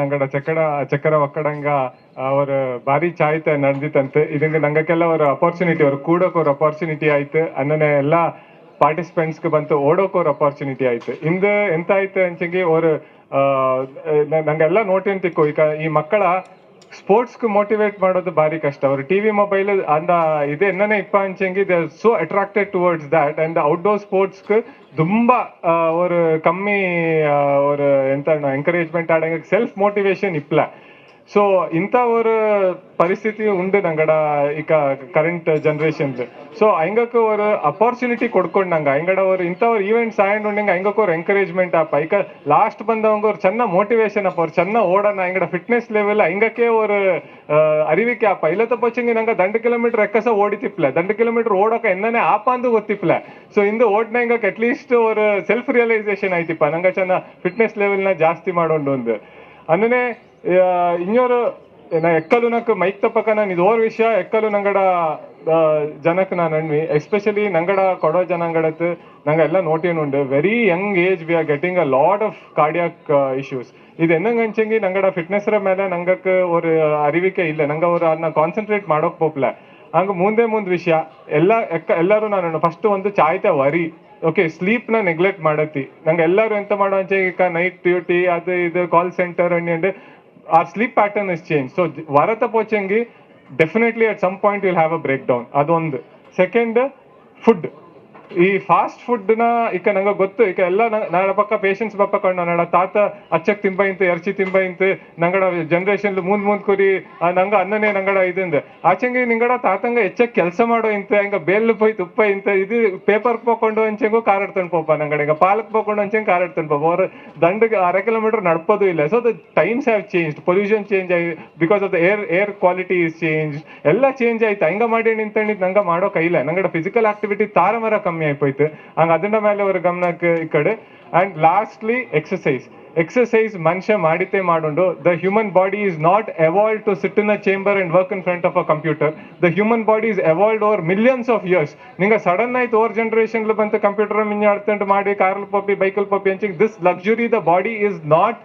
ನಂಗಡ ಚಕ್ಕಡ ಚಕ್ಕರ ಒಕ್ಕಡಂಗ ಅವ್ರ ಬಾರಿ ಚಾಯ್ತ ನಡೆದಿತ್ತಂತೆ. ಇದಂಗೆ ನಂಗಕ್ಕೆಲ್ಲ ಅವ್ರ ಅಪಾರ್ಚುನಿಟಿ ಅವ್ರು ಕೂಡೋಕ್ ಅವ್ರ ಅಪಾರ್ಚುನಿಟಿ ಆಯ್ತು. ಅನ್ನನೆ ಎಲ್ಲ ಪಾರ್ಟಿಸಿಪೆಂಟ್ಸ್ಗೆ ಬಂತು ಓಡೋಕ್ ಅವ್ರ ಅಪಾರ್ಚುನಿಟಿ ಆಯ್ತು. ಇಂದು ಎಂತ ಆಯ್ತು ಅಂಚಂಗಿ, ಅವ್ರ ನಂಗೆಲ್ಲ ನೋಟಿಂತಿಕ್ಕು ಈಗ ಈ ಮಕ್ಕಳ ಸ್ಪೋರ್ಟ್ಸ್ ಮೋಟಿವೇಟ್ ಮಾಡೋದು ಬಾರಿ ಕಷ್ಟ ಅವ್ರು ಟಿವಿ ಮೊಬೈಲ್ ಅಂದ ಇದು என்னன்னே இப்ப ಅಂಚಂಗಿ they so attracted towards that and outdoor sports ತುಂಬಾ ಆ, ஒரு கம்மி ಆ, ஒரு ಎಂತ ಎಂಕರೇಜ್ಮೆಂಟ್ ಆಡಂಗ ಸೆಲ್ಫ್ ಮೋಟಿವೇಶನ್ ಇಪ್ಲ ಸೊ ಇಂಥ ஒரு ಪರಿಸ್ಥಿತಿ ಉಂಡು ನಂಗಡ ಈಗ ಕರೆಂಟ್ ಜನರೇಷನ್ ಸೊ ಹಂಗಕ್ಕೆ ಅವರು ಅಪಾರ್ಚುನಿಟಿ ಕೊಡ್ಕೊಂಡು ನಂಗೆ ಹಂಗಡ ಅವರು ಇಂಥ ಈವೆಂಟ್ ಸಾಯಂಡ್ ಆಯಂಡ್ ಉಂಡಂಗೆ ಅವ್ರ ಎಂಕರೇಜ್ಮೆಂಟ್ ಆಪ. ಈಗ ಲಾಸ್ಟ್ ಬಂದವಂಗ ಅವ್ರು ಚೆನ್ನ ಮೋಟಿವೇಶನ್ ಅಪ್ಪ ಅವ್ರು ಚೆನ್ನ ಓಡೋಣ ಹೆಂಗಡ ಫಿಟ್ನೆಸ್ ಲೆವೆಲ್ ಹೆಂಗಕ್ಕೆ ಅವ್ರ ಅರಿವಿಕೆ ಆಪ. ಇಲ್ಲ ತಪ್ಪಚ್ಚಂಗೆ ನಂಗೆ ದಂಡ ಕಿಲೋಮೀಟರ್ ಎಕ್ಕಸ ಓಡಿತಿಪ್ಲೆ. ದಂಡ ಕಿಲೋಮೀಟರ್ ಓಡೋಕೆ ಎನ್ನೇ ಆಪ ಅಂದು ಗೊತ್ತಿಪ್ಲೆ. ಸೊ ಇಂದು ಓಡ್ನ ಹಿಂಗಕ್ಕೆ ಅಟ್ಲೀಸ್ಟ್ ಅವ್ರ ಸೆಲ್ಫ್ ರಿಯಲೈಸೇಷನ್ ಆಯ್ತಿಪ್ಪ. ನಂಗೆ ಚೆನ್ನ ಫಿಟ್ನೆಸ್ ಲೆವೆಲ್ನ ಜಾಸ್ತಿ ಮಾಡೋಂಡು ಒಂದು. ಅನ್ನೇ ಇನ್ನೊರು ಎಕ್ಕಲು ನಕ್ ಮೈಕ್ ತಪ್ಪಕ ನಾನು ಇದು ಓರ್ ವಿಷಯ ಎಕ್ಕಲು ನಂಗಡ ಜನಕ್ಕೆ ನಾನು ಅಣ್ವಿ ಎಸ್ಪೆಷಲಿ ನಂಗಡ ಕೊಡೋ ಜನಾಂಗಡತ್ ನಂಗ ಎಲ್ಲ ನೋಟೇನು ಉಂಡು. Very young age we are getting a lot of cardiac issues ಇದು ಎನ್ನಂಗೆ ಅಂಚಂಗಿ ನಂಗಡ ರ ಮೇಲೆ ನಂಗಕ್ಕೆ ಒಂದು ಅರಿವಿಕೆ ಇಲ್ಲ. ನಂಗ ಅವ್ರು ಅದನ್ನ ಕಾನ್ಸಂಟ್ರೇಟ್ ಮಾಡೋಕೆ ಹೋಗ್ಲ ಹಂಗೆ ಮುಂದೆ ಮುಂದೆ ವಿಷಯ. ಎಲ್ಲ, ಎಕ್ಕ, ಎಲ್ಲರೂ ನಾನು ಫಸ್ಟ್ ಒಂದು ಚಾಯ್ತ ವರಿ. ಓಕೆ ಸ್ಲೀಪ್ನ ನೆಗ್ಲೆಕ್ಟ್ ಮಾಡತ್ತಿ. ನಂಗೆ ಎಲ್ಲರೂ ಎಂತ ಮಾಡೋ ಅಂಚೆ ನೈಟ್ ಡ್ಯೂಟಿ ಅದು ಇದು ಕಾಲ್ ಸೆಂಟರ್ ಅಣ್ಣಿ our sleep pattern has changed. So Varata Pochengi, definitely at some point you'll have a breakdown. Adond. Second, food. ಈ ಫಾಸ್ಟ್ ಫುಡ್ನ ಈಗ ನಂಗೆ ಗೊತ್ತು. ಈಗ ಎಲ್ಲ ನಾಳ ಪಕ್ಕ ಪೇಷನ್ಸ್ ಬಪ್ಪ ನಡ ತಾತ ಅಚ್ಚಕ್ ತಿಂಬ ಇಂತ, ಎರ್ಚಿ ತಿಂಬ ಇಂತ, ನಂಗಡ ಜನರೇಷನ್ ಮುಂದ್ ಮುಂದ್ ಕುರಿ ನಂಗ ಅನ್ನನೇ ನಂಗಡ ಇದೆ ಆಚೆಂಗೆ ನಿಂಗಡ ತಾತಂಗ ಹೆಚ್ಚಕ್ ಕೆಲಸ ಮಾಡೋ ಇಂತ, ಹಂಗ ಬೇಲ್ ಪೋಯ್ ತುಪ್ಪ ಇಂತ, ಇದು ಪೇಪರ್ ಪೋಕೊಂಡು ಅಂಚೆಂಗು ಕಾರಾಡ್ತಾನೆ ಪೋಪ ನಂಗಡ. ಈಗ ಪಾಲಕ್ ಪೋಕೊಂಡು ಅಂಚೆಂಗ್ ಕಾರಾಡ್ತಾನೆ ಪೋಪ. ಅವ್ರ ದಂಡಗೆ ಅರ ಕಿಲೋಮೀಟರ್ ನಡ್ಪೋದು ಇಲ್ಲ. So the times have change pollution change ಆಗಿ because of the air air quality is change ಎಲ್ಲ ಚೇಂಜ್ ಆಯ್ತು? ಹಂಗ ಮಾಡಿ ನಿಂತ ನಂಗ ಮಾಡೋ ಕೈಲ ನಂಗಡ ಫಿಸಿಕಲ್ ಆಕ್ಟಿವಿಟಿ ತಾರಮರ ಕಮ್ಮಿ. ಆಯ್ಪೋಯ್ತು. ಹಂಗ ಅದನ್ನ ಮೇಲೆ ಅವ್ರ ಗಮನಕ್ಕೆ ಈ ಕಡೆ ಅಂಡ್ ಲಾಸ್ಟ್ಲಿ ಎಕ್ಸಸೈಸ್ ಎಕ್ಸಸೈಸ್ ಮನುಷ್ಯ ಮಾಡಿತೆ ಮಾಡುಂಡು. The human body is not evolved to sit in a chamber and work in front of a computer the human body is evolved over millions of years ನಿಂಗ sudden ಆಯ್ತು over generation ಬಂತು computer ಮಿಂಜ ಆಡ್ತಂಡು ಮಾಡಿ ಕಾರ್ಲ್ ಪಪ್ಪಿ ಬೈಕಲ್ ಪಪ್ಪಿ ಅಂಚಿಗೆ this luxury the body is not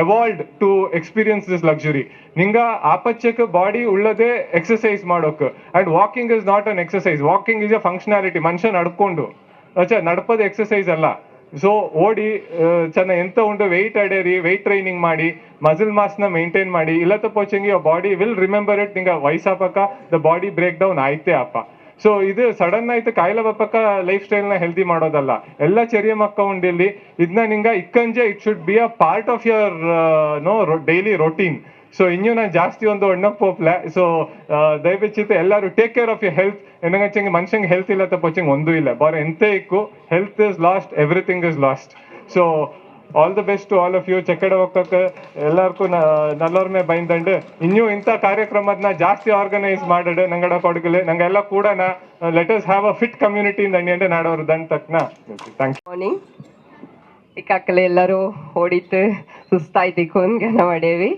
evolved to experience this luxury ನಿಂಗ ಆಪಚ್ಚಕ್ಕೆ ಬಾಡಿ ಉಳ್ಳದೆ ಎಕ್ಸಸೈಸ್ ಮಾಡೋಕ್. And walking is not an exercise walking is a functionality ಮನುಷ್ಯ ನಡ್ಕೊಂಡು. ಅಚ್ಛಾ ನಡ್ಪದ ಎಕ್ಸಸೈಸ್ ಅಲ್ಲ. ಸೊ ಓಡಿ ಚೆನ್ನ ಎಂತ ಉಂಟು ವೆಯ್ಟ್ ಅಡೇರಿ ವೆಯ್ಟ್ ಟ್ರೈನಿಂಗ್ ಮಾಡಿ ಮಸಲ್ ಮಾಸ್ನ ಮೇಂಟೈನ್ ಮಾಡಿ ಇಲ್ಲ ತಪ್ಪೋಚಂಗಿ ಬಾಡಿ ವಿಲ್ ರಿಮೆಂಬರ್ ಇಟ್ ನಿಂಗ ವಯಸ್ಸಾಪಕ್ಕ ದ ಬಾಡಿ ಬ್ರೇಕ್ ಡೌನ್ ಆಯ್ತೇ ಅಪ್ಪ. ಸೊ ಇದು ಸಡನ್ ಆಯ್ತು ಕಾಯಿಲೆ ಬಪ್ಪಕ್ಕ ಲೈಫ್ ಸ್ಟೈಲ್ನ ಹೆಲ್ದಿ ಮಾಡೋದಲ್ಲ. ಎಲ್ಲ ಚರಿಯ ಮಕ್ಕ ಉಂಡಿಲ್ಲಿ ಇದನ್ನ ನಿಂಗ ಇಕ್ಕಂಜೆ it should be a part of your no daily routine so ಇನ್ನೂ ನಾನು ಜಾಸ್ತಿ ಒಂದು ಒಣ್ಣಕ್ಕೆ ಪೋಪ್ಲೆ. ಸೊ ದಯವಿಚ್ಚಿತ ಎಲ್ಲರೂ take care of your health ಏನಂಗಂಗೆ ಮನುಷ್ಯಂಗೆ ಹೆಲ್ತ್ ಇಲ್ಲ ತಪ್ಪಂಗೆ ಒಂದೂ ಇಲ್ಲ. ಬಾರ ಎಂತೆ ಇಕ್ಕು health is lost everything is lost so all the best to all of you ಚೆಕ್ಕಡ ಹೋಗಕ್ಕೆ ಎಲ್ಲರಿಗೂ ನಲ್ಲೋರ್ಮೆ ಬೈಂದಂಡು. ಇನ್ನು ಇಂಥ ಕಾರ್ಯಕ್ರಮದನ್ನ ಜಾಸ್ತಿ ಆರ್ಗನೈಸ್ ಮಾಡಿಡು ನಂಗಡ ಕೊಡಗಲೆ, ನಂಗೆಲ್ಲ ಕೂಡ us have a fit community ದಂಡಿ ನಾಡೋರು ದಂಡ್ ತಕ್ನ. ಥ್ಯಾಂಕ್ ಮಾರ್ನಿಂಗ್ ಇಕ್ಕಾಕಲೆ ಎಲ್ಲರೂ ಓಡಿತ್ತು, ಸುಸ್ತಾಯ್ತು ಕೊಂದ್ಗೆನ ಮಾಡೇವಿ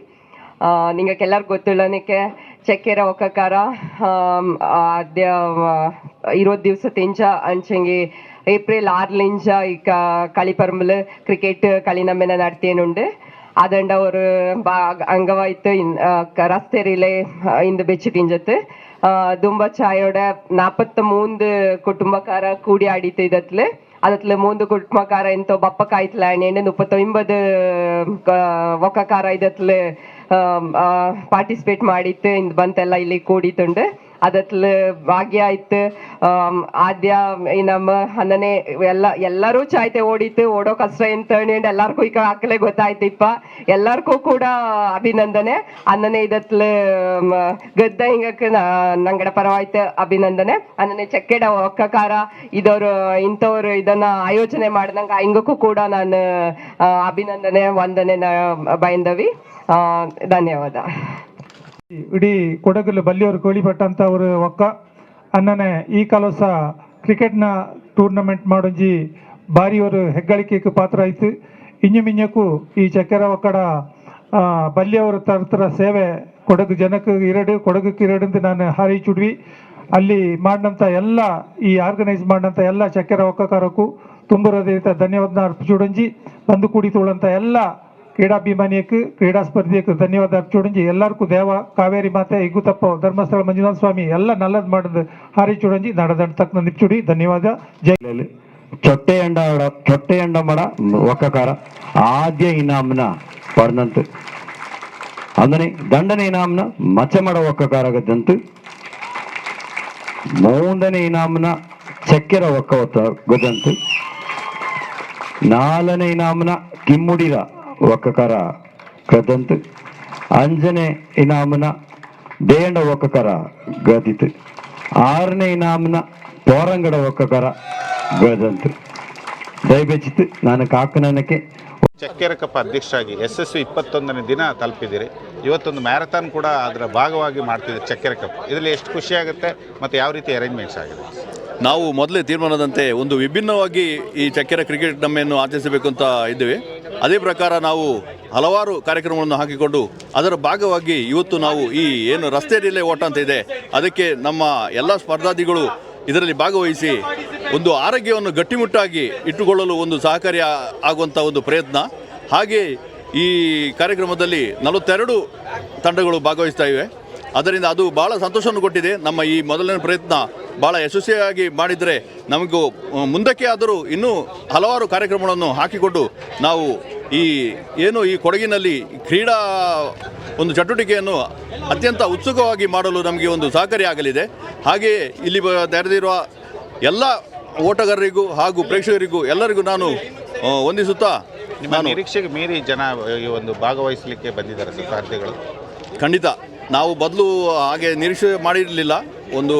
ನಿಂಗಕ್ಕೆ ಎಲ್ಲರಿಗೂ ಗೊತ್ತಿಲ್ಲನಿಕ್ಕೆ ಚೆಕ್ಕೆರ ಒಕ್ಕಕಾರ ಆದ್ಯ ಇರೋದ್ ದಿವಸ ತಿಂಚ ಅಂಚಂಗಿ ಏಪ್ರಿಲ್ ಆರ್ಲಿಂಚ ಈಗ കളിപ്പറമ്പിൽ ക്രിക്കറ്റ് കളി നമ്മനെ നടത്തിയനുണ്ട് അതുകൊണ്ട് ഒരു അംഗമായിട്ട് ರಸ್ತೆ ರಿಲೇ ಇಂದು ಬೆಚ್ಚಿ ತಿಂಜತ್ತು ದುಂಬ ಚಾಯೋಡ ನಾಪತ್ತ ಮೂಂದು ಕುಟುಂಬಕಾರ ಕೂಡಿ ಆಡಿತ್ತು ಇದತ್ಲೆ ಅದತ್ಲೆ ಮೂಂದು ಕುಟುಂಬಕಾರ ಎಂತೋ ಬಪ್ಪ ಕಾಯ್ತಲ ಪಾರ್ಟಿಸಿಪೇಟ್ ಮಾಡಿತ್ತು, ಇಂದು ಬಂತೆಲ್ಲ ಇಲ್ಲಿ ಕೂಡಿತುಂಡು. ಅದತ್ಲ ಭಾಗ್ಯ ಆಯ್ತು ಆದ್ಯ ನಮ್ಮ ಹನ್ನನೆ ಎಲ್ಲ, ಎಲ್ಲರೂ ಚಾಯ್ತೆ ಓಡಿತ್ತು. ಓಡೋ ಕಷ್ಟ ಎಂತ ಹೇಳಿ ಎಲ್ಲಾರ್ಗೂ ಈಗ ಹಾಕಲೆ ಗೊತ್ತಾಯ್ತಿಪ್ಪ ಎಲ್ಲಾರ್ಗೂ ಕೂಡ ಅಭಿನಂದನೆ. ಅನ್ನನೇ ಇದತ್ಲ ಗದ್ದ ಹಿಂಗಕ್ಕೆ ನಂಗಡ ಪರವಾಯ್ತು ಅಭಿನಂದನೆ. ಅನ್ನನೇ ಚಕ್ಕೆಡ ಒಕ್ಕಕಾರ. ಇದವ್ರು, ಇಂಥವ್ರು ಇದನ್ನ ಆಯೋಜನೆ ಮಾಡ್ದಂಗ, ಹಿಂಗಕ್ಕೂ ಕೂಡ ನಾನು ಅಭಿನಂದನೆ ವಂದನೆ ಬೈಂದವಿ ಧನ್ಯವಾದ. ಇಡೀ ಕೊಡಗಲು ಬಲ್ಲಿಯವರು ಕೋಳಿಪಟ್ಟಂತ ಅವರು ಒಕ್ಕ ಅನ್ನನೆ ಈ ಕಲಸ ಕ್ರಿಕೆಟ್ನ ಟೂರ್ನಮೆಂಟ್ ಮಾಡೊಂಜಿ ಬಾರಿಯವರು ಹೆಗ್ಗಳಿಕೆಗೆ ಪಾತ್ರ ಆಯ್ತು. ಇಂಜು ಮಿಂಜಕ್ಕೂ ಈ ಚಕ್ಕೆರ ಒಕ್ಕಡ ಬಲ್ಲಿಯವರು ತರ್ತರ ಸೇವೆ ಕೊಡಗು ಜನಕ್ಕೆ ಇರಡು, ಕೊಡಗಕ್ಕೆ ಇರಡು ನಾನು ಹಾರೈಚುಡ್ವಿ ಅಲ್ಲಿ ಮಾಡಿದಂಥ ಎಲ್ಲ, ಈ ಆರ್ಗನೈಸ್ ಮಾಡಿದಂಥ ಎಲ್ಲ ಚಕ್ಕೆರ ಒಕ್ಕಕಾರಕ್ಕೂ ತುಂಬ ಹೃದಯದ ಧನ್ಯವಾದ ಅರ್ಪಿಸಿ ಬಂದು ಕೂಡಿತುಳ್ಳಂಥ ಎಲ್ಲ ಕ್ರೀಡಾಭಿಮಾನಿಯಕ್ಕೆ, ಕ್ರೀಡಾ ಸ್ಪರ್ಧೆಯಕ್ಕೆ ಧನ್ಯವಾದ ಅರ್ಪಿಸೋಡಂಜಿ ಎಲ್ಲರಿಗೂ ದೇವ, ಕಾವೇರಿ ಮಾತೆ ಇಗುತಪ್ಪ ಧರ್ಮಸ್ಥಳ, ಮಂಜುನಾಥ ಸ್ವಾಮಿ, ಎಲ್ಲ ನಲ್ಲದ್ ಮಾಡಿದ್ ಹಾರೈಚೋಡಂಜಿ ನಡದಂಡ ತಕ್ಕ ನಿಪ್ಚುಡಿ ಧನ್ಯವಾದ. ಜೈಲಲ್ಲಿ ಚೊಟ್ಟೆ ಎಂಡ ಚೊಟ್ಟೆ ಎಂಡ ಮಾಡ, ಒಕ್ಕಕಾರ. ಆದ್ಯ ಇನಾಮ್ನ ಪಡೆದಂತು ಅಂದನೆ, ದಂಡನೆ ಇನಾಮ್ನ ಮಚ್ಚಮಡ ಒಕ್ಕಕಾರ ಗದ್ದಂತು ಮೂಂದನೆ ಇನಾಮ್ನ ಚಕ್ಕೆರ ಒಕ್ಕ ಒತ್ತ ನಾಲನೇ ಇನಾಮ್ನ ಕಿಮ್ಮುಡಿರ ಒಕ್ಕಕಾರ ಗದಂತು. ಅಂಜನೆ ಇನಾಮನ ದೇಂಡ ಒಕ್ಕಕರ ಗದಿತು. ಆರನೇ ಇನಾಮನ ತೋರಂಗಡ ಒಕ್ಕಕರ ಗದಂತು. ದಯಬೆಚ್ಚಿತು ನಾನು ಕಾಕನಕ್ಕೆ ಚಕ್ಕೆರೆ ಕಪ್ ಅಧ್ಯಕ್ಷರಾಗಿ ಎಸ್ ಇಪ್ಪತ್ತೊಂದನೇ ದಿನ ತಲುಪಿದ್ದೀರಿ. ಇವತ್ತೊಂದು ಮ್ಯಾರಥಾನ್ ಕೂಡ ಅದರ ಭಾಗವಾಗಿ ಮಾಡ್ತಿದ್ದೀರಿ ಚಕ್ಕೆರೆ ಕಪ್ ಇದರಲ್ಲಿ ಎಷ್ಟು ಖುಷಿ ಆಗುತ್ತೆ ಮತ್ತು ಯಾವ ರೀತಿ ಅರೇಂಜ್ಮೆಂಟ್ಸ್ ಆಗಿದೆ? ನಾವು ಮೊದಲೇ ತೀರ್ಮಾನದಂತೆ ಒಂದು ವಿಭಿನ್ನವಾಗಿ ಈ ಚಕ್ಕೆರೆ ಕ್ರಿಕೆಟ್ ನಮ್ಮೆಯನ್ನು ಆಚರಿಸಬೇಕು ಅಂತ ಇದ್ದೇವೆ. ಅದೇ ಪ್ರಕಾರ ನಾವು ಹಲವಾರು ಕಾರ್ಯಕ್ರಮಗಳನ್ನು ಹಾಕಿಕೊಂಡು ಅದರ ಭಾಗವಾಗಿ ಇವತ್ತು ನಾವು ಈ ಏನು ರಸ್ತೆ ರಿಲೇ ಓಟ ಅಂತ ಇದೆ, ಅದಕ್ಕೆ ನಮ್ಮ ಎಲ್ಲ ಸ್ಪರ್ಧಾದಿಗಳು ಇದರಲ್ಲಿ ಭಾಗವಹಿಸಿ ಒಂದು ಆರೋಗ್ಯವನ್ನು ಗಟ್ಟಿಮುಟ್ಟಾಗಿ ಇಟ್ಟುಕೊಳ್ಳಲು ಒಂದು ಸಹಕಾರಿ ಆಗುವಂಥ ಒಂದು ಪ್ರಯತ್ನ. ಹಾಗೆ ಈ ಕಾರ್ಯಕ್ರಮದಲ್ಲಿ ನಲವತ್ತೆರಡು ತಂಡಗಳು ಭಾಗವಹಿಸ್ತಾ ಇವೆ. ಅದರಿಂದ ಅದು ಭಾಳ ಸಂತೋಷವನ್ನು ಕೊಟ್ಟಿದೆ. ನಮ್ಮ ಈ ಮೊದಲನೇ ಪ್ರಯತ್ನ ಭಾಳ ಯಶಸ್ವಿಯಾಗಿ ಮಾಡಿದರೆ ನಮಗೂ ಮುಂದಕ್ಕೆ ಆದರೂ ಇನ್ನೂ ಹಲವಾರು ಕಾರ್ಯಕ್ರಮಗಳನ್ನು ಹಾಕಿಕೊಂಡು ನಾವು ಈ ಏನು ಈ ಕೊಡಗಿನಲ್ಲಿ ಕ್ರೀಡಾ ಒಂದು ಚಟುವಟಿಕೆಯನ್ನು ಅತ್ಯಂತ ಉತ್ಸುಕವಾಗಿ ಮಾಡಲು ನಮಗೆ ಒಂದು ಸಹಕಾರಿಯಾಗಲಿದೆ ಹಾಗೆಯೇ ಇಲ್ಲಿ ಬ- ತೆರೆದಿರುವ ಎಲ್ಲ ಓಟಗಾರರಿಗೂ ಹಾಗೂ ಪ್ರೇಕ್ಷಕರಿಗೂ ಎಲ್ಲರಿಗೂ ನಾನು ವಂದಿಸುತ್ತಾ ನಿಮ್ಮ ನಿರೀಕ್ಷೆಗೆ ಮೀರಿ ಜನ ಈ ಒಂದು ಭಾಗವಹಿಸಲಿಕ್ಕೆ ಬಂದಿದ್ದಾರೆ ಸ್ಪರ್ಧಿಗಳು ಖಂಡಿತ. ನಾವು ಬದಲು ಹಾಗೆ ನಿರೀಕ್ಷೆ ಮಾಡಿರಲಿಲ್ಲ. ಒಂದು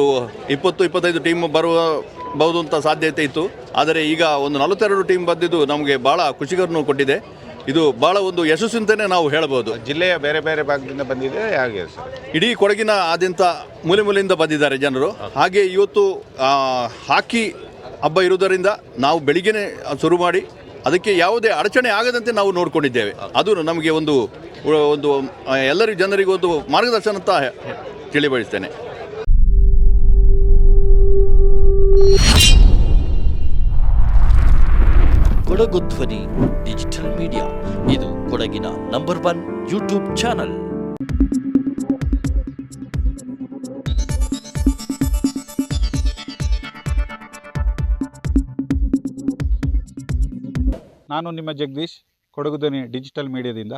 ಇಪ್ಪತ್ತು ಇಪ್ಪತ್ತೈದು ಟೀಮ್ ಬರಬಹುದು ಅಂತ ಸಾಧ್ಯತೆ ಇತ್ತು. ಆದರೆ ಈಗ ಒಂದು ನಲವತ್ತೆರಡು ಟೀಮ್ ಬಂದಿದ್ದು ನಮಗೆ ಭಾಳ ಖುಷಿಗರನ್ನು ಕೊಟ್ಟಿದೆ. ಇದು ಭಾಳ ಒಂದು ಯಶಸ್ಸು ಅಂತಲೇ ನಾವು ಹೇಳ್ಬೋದು. ಜಿಲ್ಲೆಯ ಬೇರೆ ಬೇರೆ ಭಾಗದಿಂದ ಬಂದಿದೆ ಹಾಗೆ ಸರ್. ಇಡೀ ಕೊಡಗಿನ ಆದ್ಯಂತ ಮೂಲೆ ಮೂಲೆಯಿಂದ ಬಂದಿದ್ದಾರೆ ಜನರು. ಹಾಗೆ ಇವತ್ತು ಹಾಕಿ ಹಬ್ಬ ಇರುವುದರಿಂದ ನಾವು ಬೆಳಿಗ್ಗೆನೇ ಶುರು ಮಾಡಿ ಅದಕ್ಕೆ ಯಾವುದೇ ಅಡಚಣೆ ಆಗದಂತೆ ನಾವು ನೋಡಿಕೊಂಡಿದ್ದೇವೆ. ಅದು ನಮಗೆ ಒಂದು ಒಂದು ಎಲ್ಲರಿಗೂ ಜನರಿಗೂ ಒಂದು ಮಾರ್ಗದರ್ಶನ ಅಂತ ತಿಳಿಬಯಸ್ತೇನೆ ಕೊಡಗು ಧ್ವನಿ ಡಿಜಿಟಲ್ ಮೀಡಿಯಾ. ಇದು ಕೊಡಗಿನ ನಂಬರ್ ಒನ್ ಯೂಟ್ಯೂಬ್ ಚಾನಲ್. ನಾನು ನಿಮ್ಮ ಜಗದೀಶ್ ಕೊಡಗು ಧ್ವನಿ ಡಿಜಿಟಲ್ ಮೀಡಿಯಾದಿಂದ.